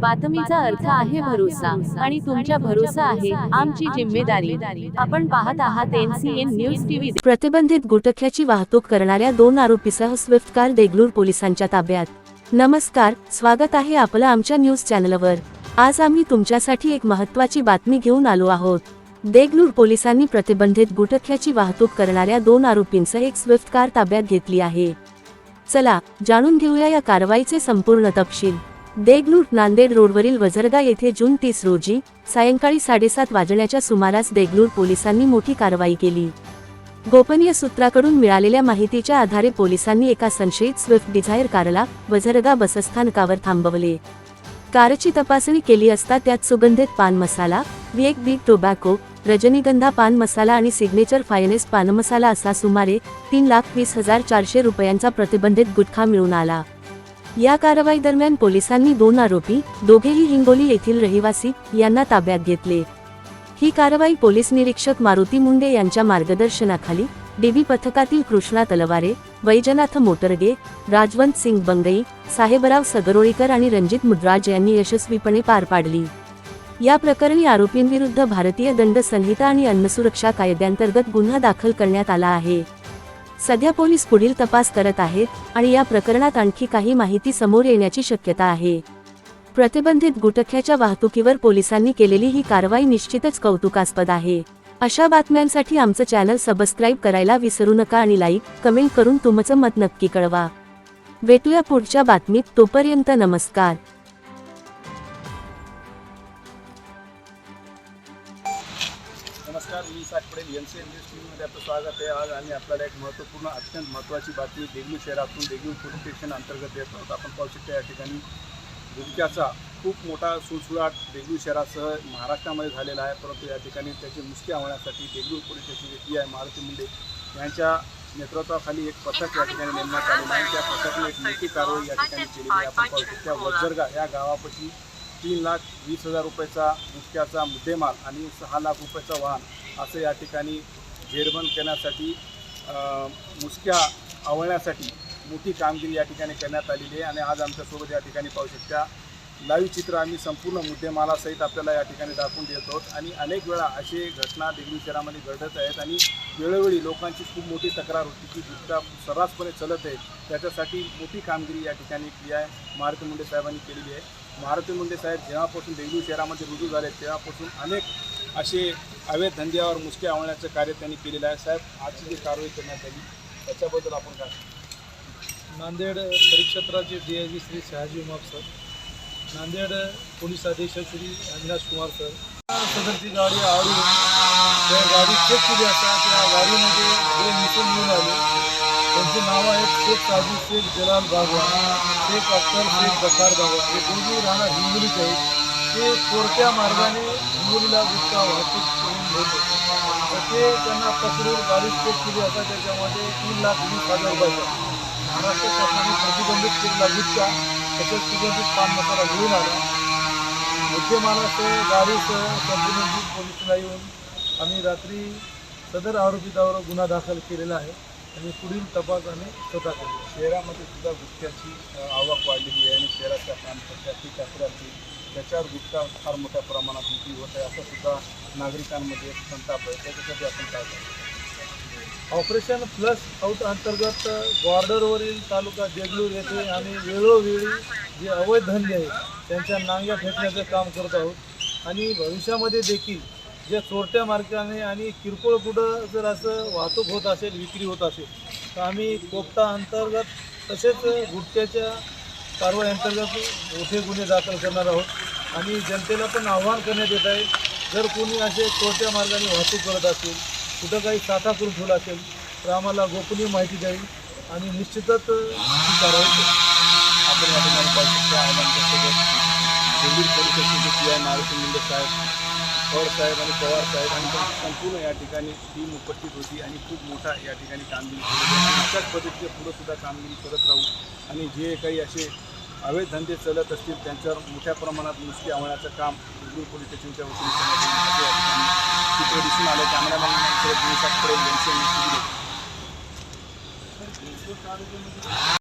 बातमीचा अर्थ आहे भरोसा आणि तुमच्या भरोसा आहे आमची जिम्मेदारी. आपण पाहत आहात एनसीएन न्यूज टीव्ही प्रतिबंधित गुटख्याची वाहतूक करणाऱ्या दोन आरोपीसह स्विफ्ट कार देगलूर पोलिसांच्या ताब्यात. नमस्कार स्वागत आहे आपलं आमच्या न्यूज चॅनलवर. आज आम्ही तुमच्यासाठी एक महत्त्वाची बातमी घेऊन आलो आहोत. देगलूर पोलिसांनी प्रतिबंधित गुटख्याची वाहतूक करणाऱ्या दोन आरोपींसह एक स्विफ्ट कार ताब्यात घेतली आहे. चला जाणून घेऊया या कारवाईचे संपूर्ण तपशील. देगलूर नांदेड रोडवरील वझरगा येथे जून तीस रोजी सायंकाळी साडेसात वाजण्याच्या सुमारास देगलूर पोलिसांनी मोठी कारवाई केली. गोपनीय सूत्राकडून मिळालेल्या माहितीच्या आधारे पोलिसांनी एका संशयित स्विफ्ट डिझायर कारला वझरगा बसस्थानकावर थांबवले. कारची तपासणी केली असता त्यात सुगंधित पान मसाला विएक बी टोबॅको रजनीगंधा पान मसाला आणि सिग्नेचर फायनेस पान मसाला असा सुमारे तीन लाख वीस हजार चारशे रुपयांचा प्रतिबंधित गुटखा मिळून आला. या कारवाई दरम्यान पोलिसांनी दोन आरोपी दोघेही हिंगोली येथील रहिवासी यांना ताब्यात घेतले. ही कारवाई पोलीस निरीक्षक मारुती मुंडे यांच्या मार्गदर्शनाखाली डीबी पथकातील कृष्णा तलवारे वैजनाथ मोटरगे राजवंत सिंग बंगई साहेबराव सगरोळीकर आणि रणजित मुद्राज यांनी यशस्वीपणे पार पाडली. या प्रकरणी आरोपींविरुद्ध भारतीय दंड संहिता आणि अन्नसुरक्षा कायद्यांतर्गत गुन्हा दाखल करण्यात आला आहे. सध्या पोलीस पुढील तपास करत आहेत आणि या प्रकरणात आणखी काही माहिती समोर येण्याची शक्यता आहे. प्रतिबंधित गुटख्याच्या वाहतुकीवर पोलिसांनी केलेली ही कारवाई निश्चितच कौतुकास्पद आहे. अशा बातम्यांसाठी आमचं चॅनल सबस्क्राईब करायला विसरू नका आणि लाईक कमेंट करून तुमचं मत नक्की कळवा. भेटूया पुढच्या बातमीत तोपर्यंत नमस्कार. नमस्कार मी Isaq Padel N C N news T व्हीमध्ये आपलं स्वागत आहे. आज आम्ही आपल्याला एक महत्त्वपूर्ण अत्यंत महत्त्वाची बातमी देगलू शहरातून देगलू पोलीस स्टेशन अंतर्गत येत आहोत. आपण पाहू शकतो या ठिकाणी गुटख्याचा खूप मोठा सुळसुळाट देगलू शहरासह महाराष्ट्रामध्ये झालेला आहे. परंतु या ठिकाणी त्याचे मुसके आवण्यासाठी देगलू पोलीस स्टेशनचे पी आहे मारुती मुंडे यांच्या नेतृत्वाखाली एक पथक या ठिकाणी नेमण्यात आलेलं आहे. त्या पथकने एक मोठी कारवाई या ठिकाणी केलेली आहे. आपण पाहू शकतो त्या वजरगा या गावापाशी तीन लाख वीस हजार रुपयाचा मुसक्याचा मुद्देमाल आणि सहा लाख रुपयाचा वाहन असं या ठिकाणी जेरबंद करण्यासाठी मुसक्या आवळण्यासाठी मोठी कामगिरी या ठिकाणी करण्यात आलेली आहे. आणि आज आमच्यासोबत या ठिकाणी पाहू शकता लाईव्ह चित्र आम्ही संपूर्ण मुद्देमालासहित आपल्याला या ठिकाणी दाखवून देत आहोत. आणि अनेक वेळा असे घटना देगलूर शहरामध्ये घडत आहेत आणि वेळोवेळी लोकांची खूप मोठी तक्रार होती की गुप्ता सर्रासपणे चलत आहे त्याच्यासाठी मोठी कामगिरी या ठिकाणी केली आहे मारुती मुंडे साहेबांनी केलेली आहे. मारुती मुंडे साहेब जेव्हापासून देगलूर शहरामध्ये रुजू झाले तेव्हापासून अनेक असे अवैध धंद्यावर मुसके आवळण्याचं कार्य त्यांनी केलेलं आहे. साहेब आजची जी कारवाई करण्यात आली त्याच्याबद्दल आपण काय नांदेड परिक्षेत्राचे D I G Shri Shahaji Umap sir Nanded police अधीक्षक श्री अविनाश कुमार सर सदरची गाडी आवडून त्या गाडी चेक केली असता त्या गाडीमध्ये दोन मित्र मिळून आले. त्यांची नावं आहेत शेख काजी शेख जलाल बागवान शेख अख्तर शेख बकार बागवान हे दोन्ही राहणार हिंगोलीचे आहेत. ते कोरत्या मार्गाने हिंगोलीला गुटखा वाहतूक करून घेत होते. तर ते त्यांना पकडून गाडी चेक केली असता त्याच्यामध्ये तीन लाख वीस हजार रुपयाचा महाराष्ट्र शासनाने प्रतिबंधित केलेला गुटखा तसेच सुगंधित पान मसाला घेऊन आला. मुद्देमालासह गाडीसह संपूर्ण पोलिसला येऊन आम्ही रात्री सदर आरोपितावर गुन्हा दाखल केलेला आहे. आणि पुढील तपास आम्ही स्वतः केली. शहरामध्ये सुद्धा गुटख्याची आवक वाढलेली आहे आणि शहराच्या कामकर्त्याची कचऱ्याची त्याच्यावर गुटखा फार मोठ्या प्रमाणात विक्री होत आहे. असं सुद्धा नागरिकांमध्ये संताप आहे. त्याच्यासाठी आपण काय करतो ऑपरेशन प्लस आउट अंतर्गत बॉर्डरवरील तालुका देगलूर येथे आम्ही वेळोवेळी जे अवैध धंदे आहेत त्यांच्या नांग्या फेकण्याचं काम करत आहोत. आणि भविष्यामध्ये देखील जे चोरट्या मार्गाने आणि किरकोळ कुठं जर असं वाहतूक होत असेल विक्री होत असेल तर आम्ही कोपटा अंतर्गत तसेच गुटख्याच्या कारवाई अंतर्गत मोठे गुन्हे दाखल करणार आहोत. आणि जनतेला पण आव्हान करण्यात येत आहे जर कोणी असे चोरट्या मार्गाने वाहतूक करत असेल कुठं काही साठा करून ठेवला असेल तर आम्हाला गोपनीय माहिती द्यावी आणि निश्चितच कारवाई आपण या ठिकाणी पाहू शकतो आज आमच्यासोबत दिल्ली पोलीस स्टेशनचे पी आय मारुती मुंडे साहेब पवार साहेब आणि पवार साहेब आणि संपूर्ण या ठिकाणी टीम उपस्थित होती आणि खूप मोठा या ठिकाणी कामगिरी केली अशाच पद्धतीचे पुढं सुद्धा कामगिरी करत राहू आणि जे काही असे अवैध धंदे चालत असतील त्यांच्यावर मोठ्या प्रमाणात नुसती आवण्याचं काम दिल्ली पोलीस स्टेशनच्या वतीने तिथे दिसून आलं कॅमेरामॅन दिनेश यांचे